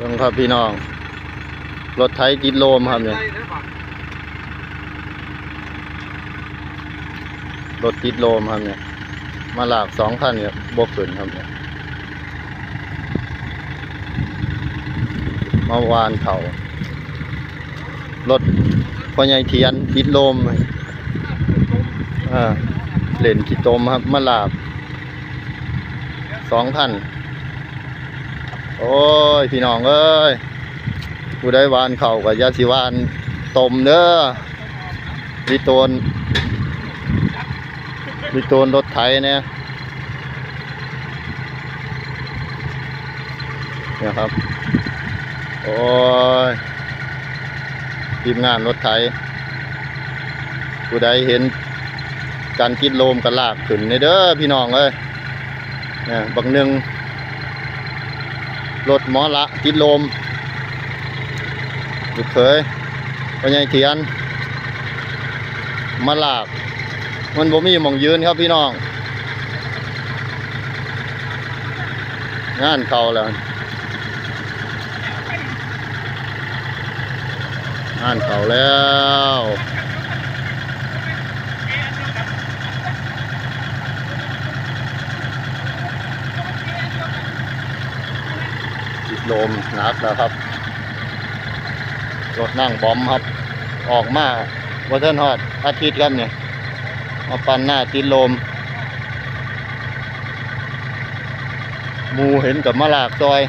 เบิ่งครับพี่น้อง รถไถติดโลมครับเนี่ยรถติดโลมครับเนี่ย มาหลากสองคันเนี่ยบกขึ้นครับเนี่ยมาวานเขารถพ่อใหญ่เทียนติดโลมอ่าเล่นขี้ตมครับ มาหลากสองคัน โอ้ย พี่น้องเอ้ยผู้ได้วานเข่ากับยาสิวานตมเด้อวิโตนวิโตนรถไถเนี่ยเนี่ยครับ โอ้ยทีมงานรถไถผู้ใดเห็นการกินโลมกันลากขึ้นในเด้อพี่น้องเอ้ยเนี่ยบางหนึ่ง รถหมอละติดลมลูกเขยปัญญาเทียน มาลาก มันบ่มีหมองยืนครับพี่น้อง งานเขาแล้วงานเขาแล้ว โลมหนักแล้วครับ รถนั่งบอมครับ ออกมาวัฒนฮอดอาทิตย์ครับเนี่ยมาปันหน้าติดลมมูเห็นกับมะลากซอย